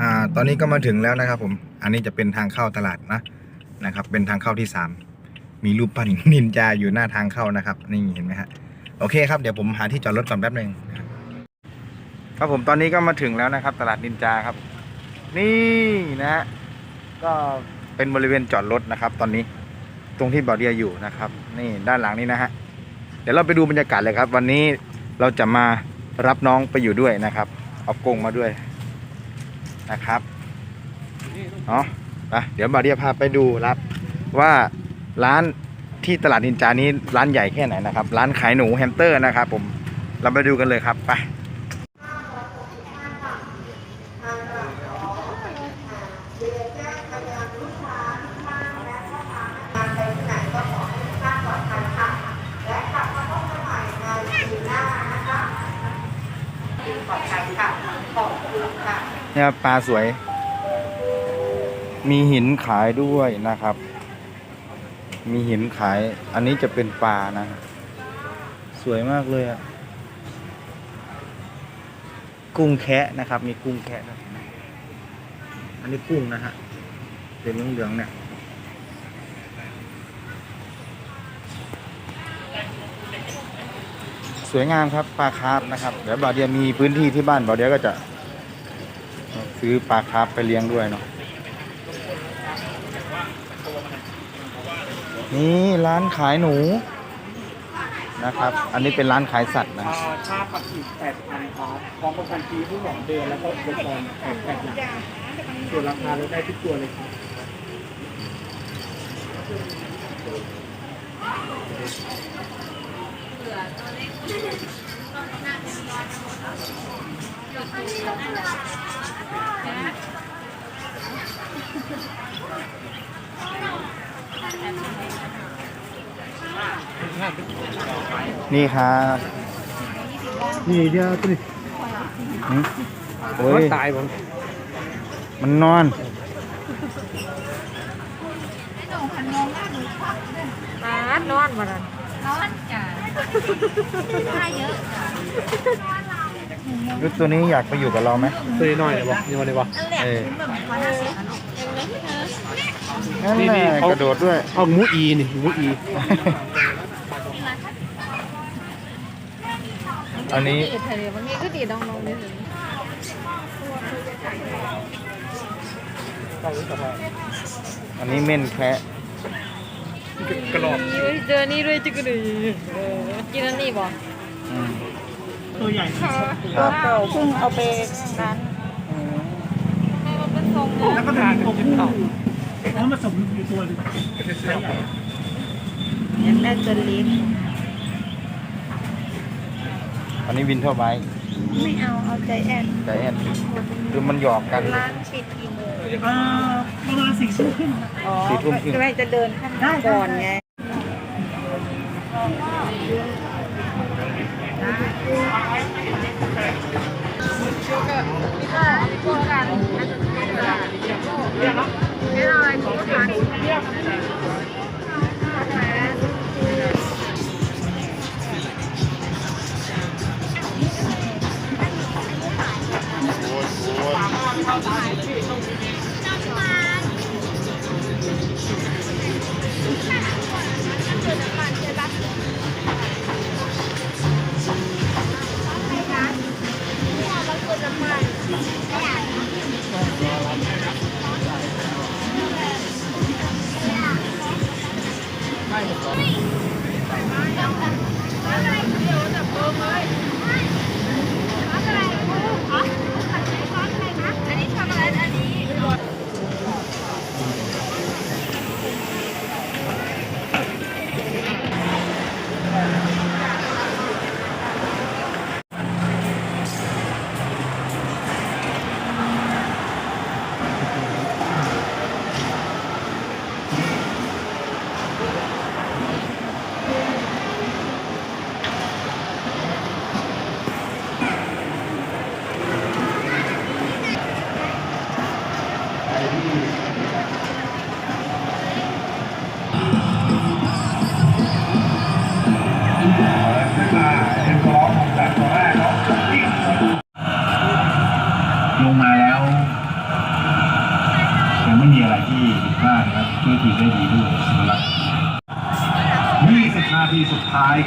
อ่าตอนนี้ก็มาถึงแล้วนะครับผม อันนี้จะเป็นทางเข้าตลาดนะนะครับ เป็นทางเข้าที่สามมีรูปปั้นนินจาอยู่หน้าทางเข้านะครับ นี่เห็นไหมฮะโอเคครับเดี๋ยวผมหาที่จอดรถก่อนแป๊บหนึ่งครับผมตอนนี้ก็มาถึงแล้วนะครับ ตลาดนินจาครับ นี่นะฮะก็เป็นบริเวณจอดรถนะครับ ตอนนี้ตรงที่บอเดียอยู่นะครับ นี่ด้านหลังนี้นะฮะเดี๋ยวเราไปดูบรรยากาศเลยครับ วันนี้เราจะมารับน้องไปอยู่ด้วยนะครับ เอากงมาด้วย นะครับเนาะเดี๋ยวบาเดียพาไปดูรับ ว่าร้านที่ตลาดนินจานี้ร้านใหญ่แค่ไหนนะครับ ร้านขายหนูแฮมสเตอร์นะครับ ผมเราไปดูกันเลยครับไปลอดภัยค่ะ ขอบคุณค่ะ เนี่ย ปลาสวย มีหินขายด้วยนะครับ มีหินขาย อันนี้จะเป็นปลานะ สวยมากเลยอะกุ้งแคะนะครับ มีกุ้งแคะด้วยอันนี้กุ้งนะฮะเป็นเหลืองๆเนี่ยสวยงามครับปลาคาร์ฟนะครับเดี๋ยวบาเดียมีพื้นที่ที่บ้านบาเดียก็จะ ซื้อปลาคาร์ฟไปเลี้ยงด้วยเนาะนี่ร้านขายหนูนะครับ อันนี้เป็นร้านขายสัตว์นะค่าปรับอีก8,000ครับพร้อมประกันฟรีทุกสองเดือนแล้วก็อุปกรณ์แถมแปดอย่างส่วนราคาลดได้ทุกตัวเลยครับ นี่ครับนี่เดียวตัวนี้หืมโอ้ย ตายผมมันนอนมานอนมาดันนอนจ้ะ ค่าเยอะจ้ะรุดตัวนี้อยากไปอยู่กับเราไหมตัวนี้หน่อยเลยบอกนี่วันนี้บอกเออแบบวันละสิบอันนั่นนี่แหนี่ละเขากระโดดด้วยเอาหมูอีนี่หมูอี อันนี้ดีดทะเลมันมีก็ดีดองๆนิดนึงอันนี้เม่นแคระ กระหลอกเจอนี่ด้วยจิกกระดีกินอันนี้บ่อืมตัวใหญ่ครับเก่าเพิ่งเอาไปร้านให้มันเป็นทรงแล้วก็ทานตัวผู้แล้วมาสมอยู่ตัวหนึงใช่ใหญ่อยากได้ตัวเล็กอันนี้วินเทอร์ไบไม่เอาเอาใจแอนใจแอนคือมันหยอกกันร้านปิดกี่โมง เอ่อประมาณสี่ชั่วโมงครึ่งครับอ๋อสี่ทุ่มครึ่งก็ไม่จะเดินข้างหน้าก่อนไงน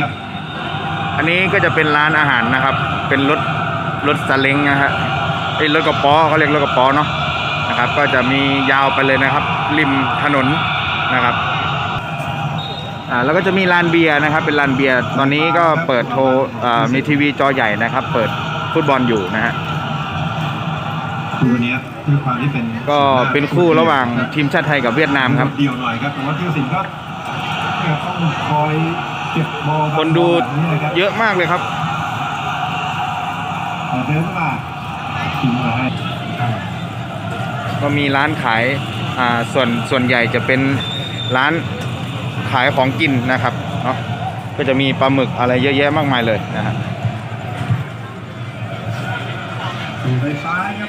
ครับ อันนี้ก็จะเป็นร้านอาหารนะครับ เป็นรถรถซาเล้งนะฮะไอ้ยรถกระป๋อเขาเรียกรถกระป๋อเนาะนะครับ ก็จะมียาวไปเลยนะครับ ริมถนนนะครับอ่าแล้วก็จะมีลานเบียร์นะครับ เป็นลานเบียร์ตอนนี้ก็เปิดโทรอ่ามีทีวีจอใหญ่นะครับ เปิดฟุตบอลอยู่นะฮะคู่เนี้ยด้วยความที่เป็นก็เป็นคู่ระหว่างทีมชาติไทยกับเวียดนามครับเดียวหน่อยครับแต่ว่าธีรศิลป์ก็ต้องคอยเก็บบอล คนดูเยอะมากเลยครับเดินมาทิ้งมาให้ก็มีร้านขายอ่าส่วนส่วนใหญ่จะเป็นร้านขายของกินนะครับเนาะก็จะมีปลาหมึกอะไรเยอะแยะมากมายเลยนะฮะดูไปซ้ายครับ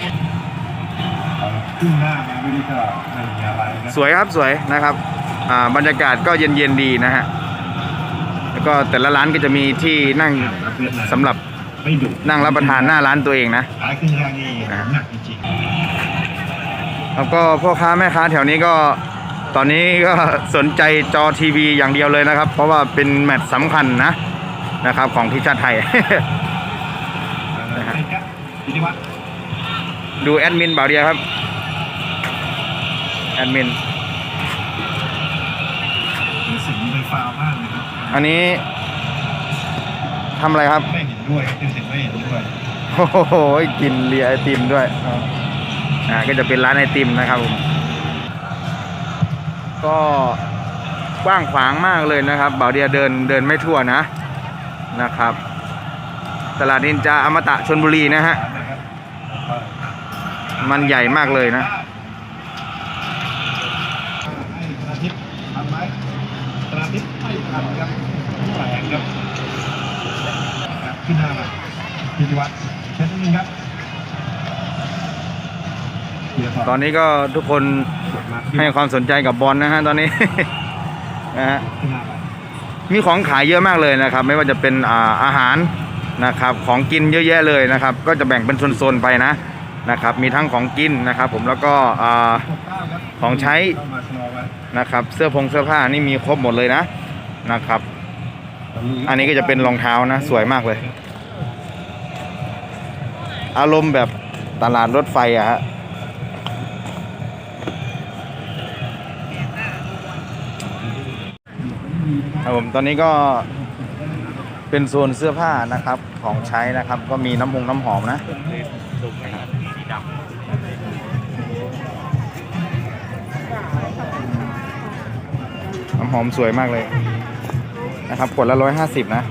ขึ้นหน้ามาไม่ได้ก็ไม่มีอะไรครับสวยครับสวยนะครับอ่าบรรยากาศก็เย็นๆดีนะฮะแล้ว ก็แต่ละร้านก็จะมีที่นั่งสำหรับไม่ดุนั่งรับประทานหน้าร้านตัวเองนะขายขึ้นทางนี้หนักจริงแล้วก็พ่อค้าแม่ค้าแถวนี้ก็ตอนนี้ก็สนใจจอทีวีอย่างเดียวเลยนะครับ เพราะว่าเป็นแมตช์สำคัญนะนะครับ ของทีมชาติไทยๆนะครับพิธีวัฒน์ดูแอดมินบ่าวเดียครับ แอดมิน อันนี้ทำอะไรครับ ไม่เห็นด้วยเป็นสิ่งไม่เห็นด้วยโอ้โหกินเลียไอติมด้วยอ่าก็จะเป็นร้านไอติมนะครับผมก็กว้างขวางมากเลยนะครับบ่าวเดียเดินเดินไม่ทั่วนะนะครับ ตลาดนินจาอมตะชนบุรีนะฮะนะครับมันใหญ่มากเลยนะ ให้ธนาทิพย์ทำไหมธนาทิพย์ไม่ทันครับแปลงครับครับขึ้นหน้ามา พิธีวัฒน์เช็ดนิดนึงครับเดี๋ยวตอนนี้ก็ทุกคนมาให้ความสนใจกับบอลนะฮะตอนนี้ นะฮะขึ้นหน้ามามีของขายเยอะมากเลยนะครับ ไม่ว่าจะเป็นอ่าอาหารนะครับ ของกินเยอะแยะเลยนะครับ ก็จะแบ่งเป็นโซนๆไปนะนะครับ มีทั้งของกินนะครับ ผมแล้วก็อ่าหกเก้าครับของใช้เข้ามาชะลอไว้นะครับ เสื้อผงเสื้อผ้านี่มีครบหมดเลยนะนะครับ อันนี้ก็จะเป็นรองเท้านะ สวยมากเลย อารมณ์แบบตลาดรถไฟอะฮะครับผมตอนนี้ก็เป็นโซนเสื้อผ้านะครับของใช้นะครับ ก็มีน้ำมงน้ำหอมนะน้ำหอมสวยมากเลยนะครับขวดละร้อยห้าสิบนะ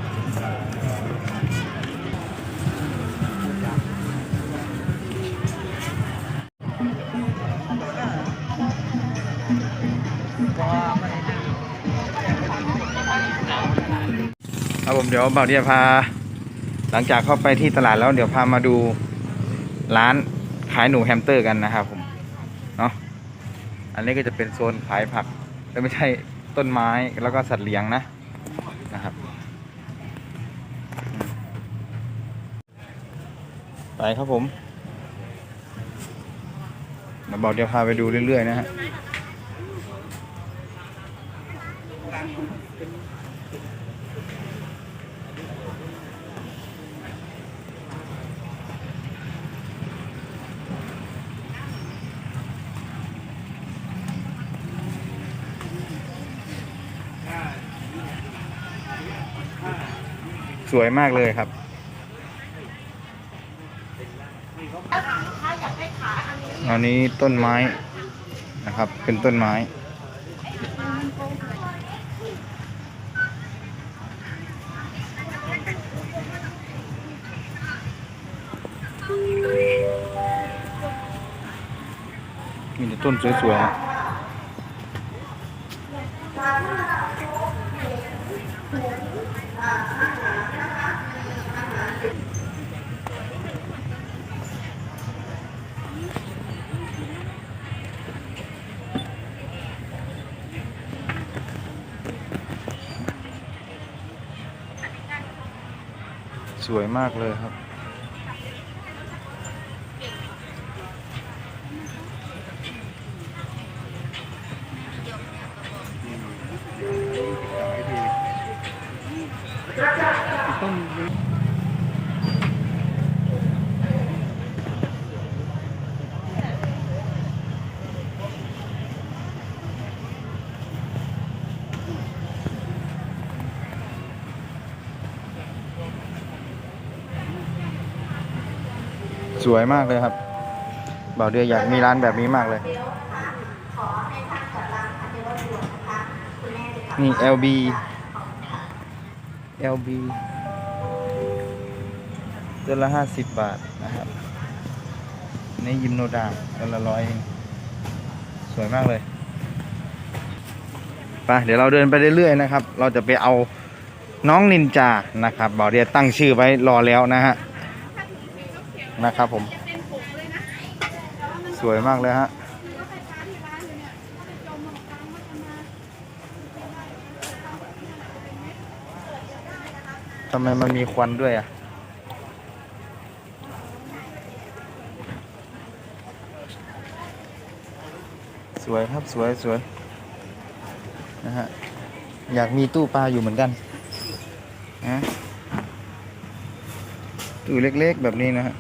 ดี๋ยวบ่าวเดียพา หลังจากเข้าไปที่ตลาดแล้ว เดี๋ยวพามาดูร้านขายหนูแฮมสเตอร์กันนะครับผมเนาะอันนี้ก็จะเป็นโซนขายผักแต่ไม่ใช่ต้นไม้แล้วก็สัตว์เลี้ยงนะนะครับ ไปครับผมเดี๋ยวบอกเดี๋ยวพาไปดูเรื่อยๆนะฮะ วยมากเลยครับอันนี้ต้นไม้นะครับ เป็นต้นไม้ มีแต่ต้นสวยๆ สวยมากเลยครับ สวยมากเลยครับบ่าวเดืออยากมีร้านแบบนี้มากเลย นี่ LB LB ตัวละห้าสิบบาทนะครับ นี่ยิมโนดาตัวละร้อยเองสวยมากเลยไปเดี๋ยวเราเดินไปเรื่อยๆนะครับ เราจะไปเอาน้องนินจานะครับบ่าวเดียตั้งชื่อไว้รอแล้วนะฮะ นะครับผม สวยมากเลยฮะทำไมมันมีควันด้วยอะ สวยครับสวยสวยนะฮะ อยากมีตู้ปลาอยู่เหมือนกันนะตู้เล็กๆแบบนี้นะฮะ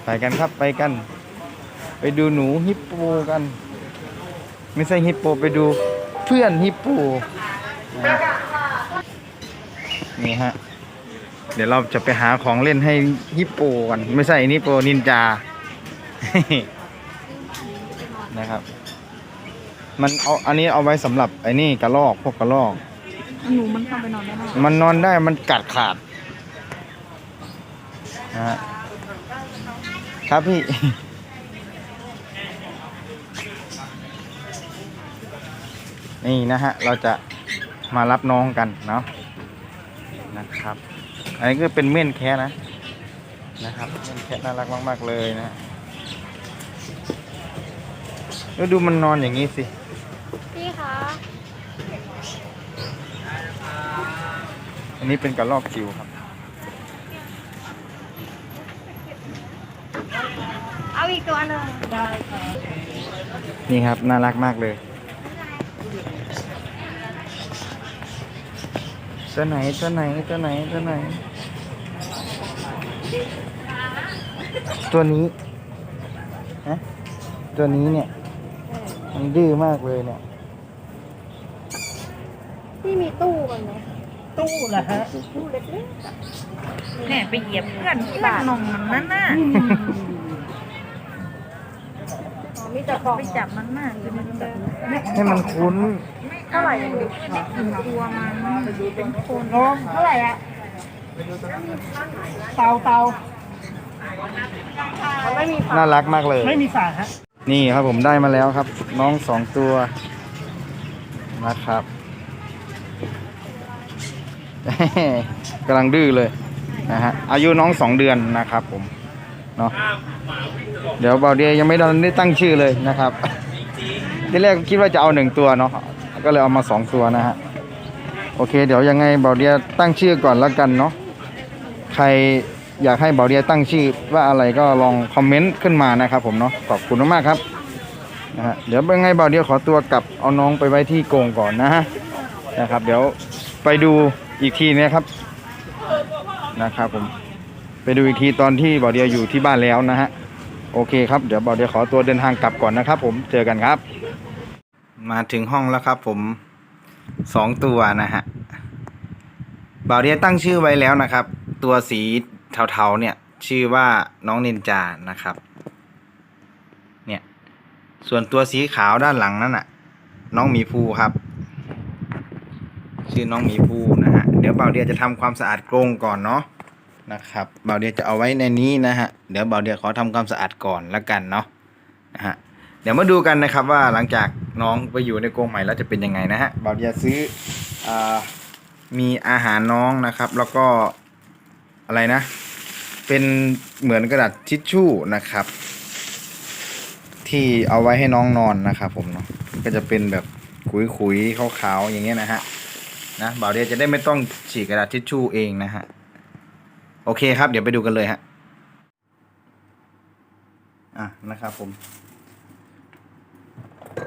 ไป กันครับไปกัน ไปดูหนูฮิปโปกัน ไม่ใช่ฮิปโปไปดูเพื่อนฮิปโปนะนี่ฮะเดี๋ยวเราจะไปหาของเล่นให้ฮิปโปกันไม่ใช่นิปโปนินจานะครับ มันเอาอันนี้เอาไว้สำหรับไอ้นี่กระลอกพวกกระลอกหนูมันเข้าไปนอนได้ไหมมันนอนได้มันกัดขาดนะฮะ ครับพี่ นี่นะฮะ เราจะมารับน้องกันเนาะนะครับ อันนี้ก็เป็นเม่นแค่นะ นะครับเม่นแค่น่ารักมาก ๆ เลยนะแล้วดูมันนอนอย่างนี้สิ พี่คะอันนี้เป็นกระรอกจิ๋วครับ อาอีกตัวหนึ่งนี่ครับ น่ารักมากเลยตัวไหนตัวไหนตัวไหนตัวไหน ตัวนี้ฮะตัวนี้เนี่ย มันดื้อมากเลยเนี่ยพี่มีตู้กันไหมตู้เหรอฮะตู้เล็กเนี่ยไปเหยียบเพื่อนเพื่อนนมมันนั่นน่ะ ๆอ๋อมีแต่กล่องไปจับมันน่ะคือมันแบบให้มันคุ้นเท่าไหร่ยังไม่ได้กินตัวมันเป็นคนน้องเท่าไหร่อะเตาเตามันไม่มีฝาน่ารักมากเลย ไม่มีฝาฮะนี่ครับผมได้มาแล้วครับ น้องสองตัวนะครับกำลังดื้อเลยนะฮะอายุน้องสองเดือนนะครับผม เนาะเดี๋ยวเบาเดียยังไม่ได้ตั้งชื่อเลยนะครับที่แรกคิดว่าจะเอาหนึ่งตัวเนาะก็เลยเอามาสองตัวนะฮะโอเค เดี๋ยวยังไงเบาเดียตั้งชื่อก่อนแล้วกันเนาะใครอยากให้เบาเดียตั้งชื่อว่าอะไรก็ลองคอมเมนต์ขึ้นมานะครับผมเนาะขอบคุณมากๆครับนะฮะเดี๋ยวยังไงเบาเดียขอตัวกลับเอาน้องไปไว้ที่กรงก่อนนะฮะนะครับ เดี๋ยวไปดูอีกทีนะครับนะครับผม ไปดูอีกทีตอนที่เบาเดียอยู่ที่บ้านแล้วนะฮะโอเคครับเดี๋ยวเบาเดียขอตัวเดินทางกลับก่อนนะครับ ผมเจอกันครับ มาถึงห้องแล้วครับ ผมสองตัวนะฮะบ่าวเดียตั้งชื่อไว้แล้วนะครับ ตัวสีเทาๆเนี่ย ชื่อว่าน้องนินจานะครับ เนี่ย ส่วนตัวสีขาวด้านหลังนั่นน่ะ น้องหมีภูครับ ชื่อน้องหมีภูนะฮะเดี๋ยวบ่าวเดียจะทำความสะอาดกรงก่อนเนาะ นะครับเบาเดียจะเอาไว้ในนี้นะฮะเดี๋ยวเบาเดียขอทำความสะอาดก่อนละกันเนาะนะฮะเดี๋ยวมาดูกันนะครับว่าหลังจากน้องไปอยู่ในกรงใหม่แล้วจะเป็นยังไงนะฮะเบาเดียซื้ออมีอาหารน้องนะครับ แล้วก็อะไรนะ เป็นเหมือนกระดาษทิชชู่นะครับ ที่เอาไว้ให้น้องนอนนะครับผมเนาะก็จะเป็นแบบขุยๆขาวๆอย่างเงี้ยนะฮะนะบาเดียจะได้ไม่ต้องฉีกกระดาษทิชชู่เองนะฮะ อเคครับ เดี๋ยวไปดูกันเลยฮะอะนะครับผม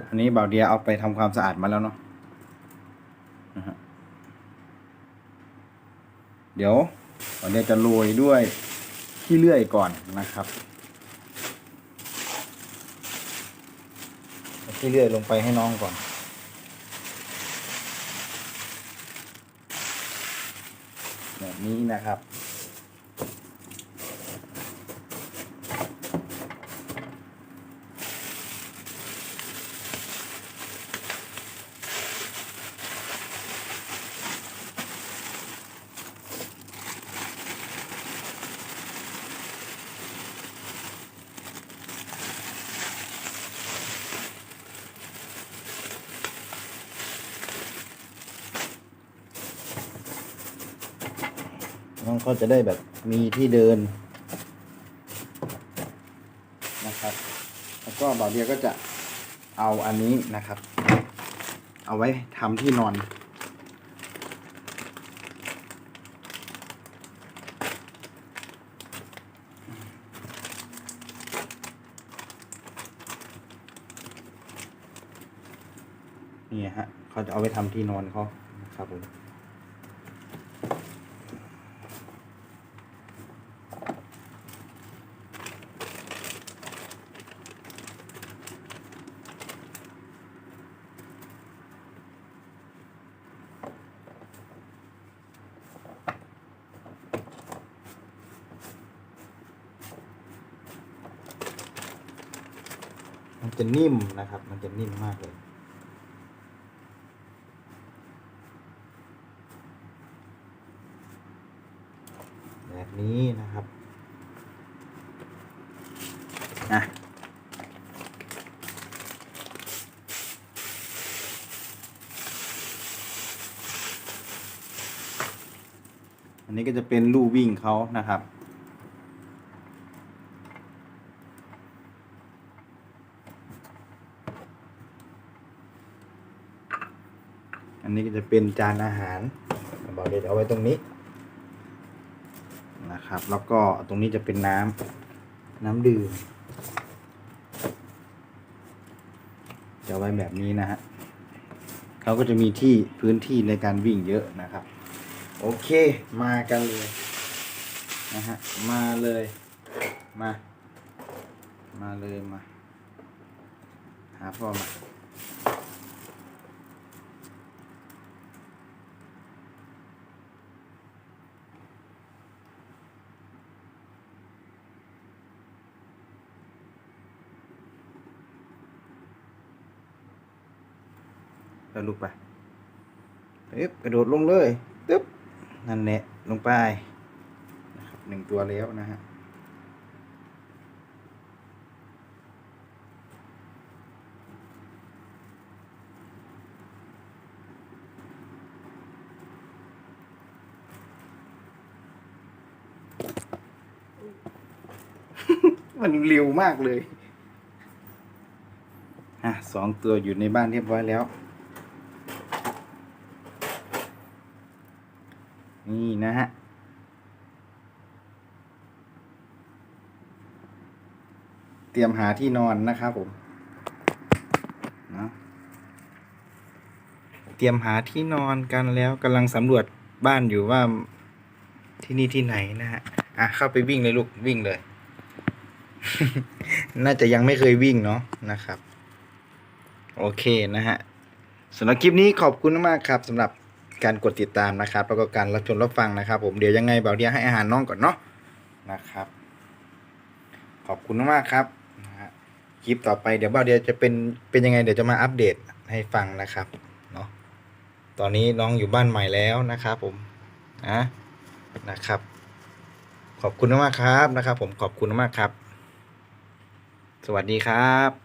อันนี้เบาเดียเอาไปทำความสะอาดมาแล้วเนาะนะฮะเดี๋ยวเบาเดียจะโรยด้วยขี้เลื่อยก่อนนะครับขี้เลื่อยลงไปให้น้องก่อนแบบนี้นะครับ น้องเขาจะได้แบบมีที่เดินนะครับ แล้วก็บ่าวเดียก็จะเอาอันนี้นะครับ เอาไว้ทำที่นอนนี่ฮะเขาจะเอาไว้ทำที่นอนเขานะครับผม จะนิ่มนะครับ มันจะนิ่มมากเลย แบบนี้นะครับอะอันนี้ก็จะเป็นลู่วิ่งเขานะครับ นี้ก็จะเป็นจานอาหารบอกเดี๋ยวเอาไว้ตรงนี้นะครับ แล้วก็ตรงนี้จะเป็นน้ำน้ำดื่มจะไว้แบบนี้นะฮะเขาก็จะมีที่พื้นที่ในการวิ่งเยอะนะครับ โอเคมากันเลยนะฮะมาเลยมา มาเลยมา หาพ่อมา ล้วลุกไปปึ๊บกระโดดลงเลยตึ๊บนั่นแหละลงไปนะครับหนึ่งตัวแล้วนะฮะมันเร็วมากเลย อะสองตัวอยู่ในบ้านเรียบร้อยแล้ว นี่นะฮะ เตรียมหาที่นอนนะครับผมเนะเตรียมหาที่นอนกันแล้วกำลังสำรวจบ้านอยู่ว่าที่นี่ที่ไหนนะฮะอะเข้าไปวิ่งเลยลูกวิ่งเลย น่าจะยังไม่เคยวิ่งเนาะนะครับ โอเคนะฮะสำหรับคลิปนี้ขอบคุณมากครับสำหรับการกดติดตามนะครับแล้วก็การรับชมรับฟังนะครับ ผมเดี๋ยวยังไงเบาเดียให้อาหารน้องก่อนเนาะนะครับ ขอบคุณมากครับ คลิปต่อไปเดี๋ยวบ่าเดียวจะเป็นเป็นยังไงเดี๋ยวจะมาอัปเดตให้ฟังนะครับเนาะตอนนี้น้องอยู่บ้านใหม่แล้วนะครับผมนะนะครับ ขอบคุณมากครับนะครับ ผมขอบคุณมากครับ สวัสดีครับ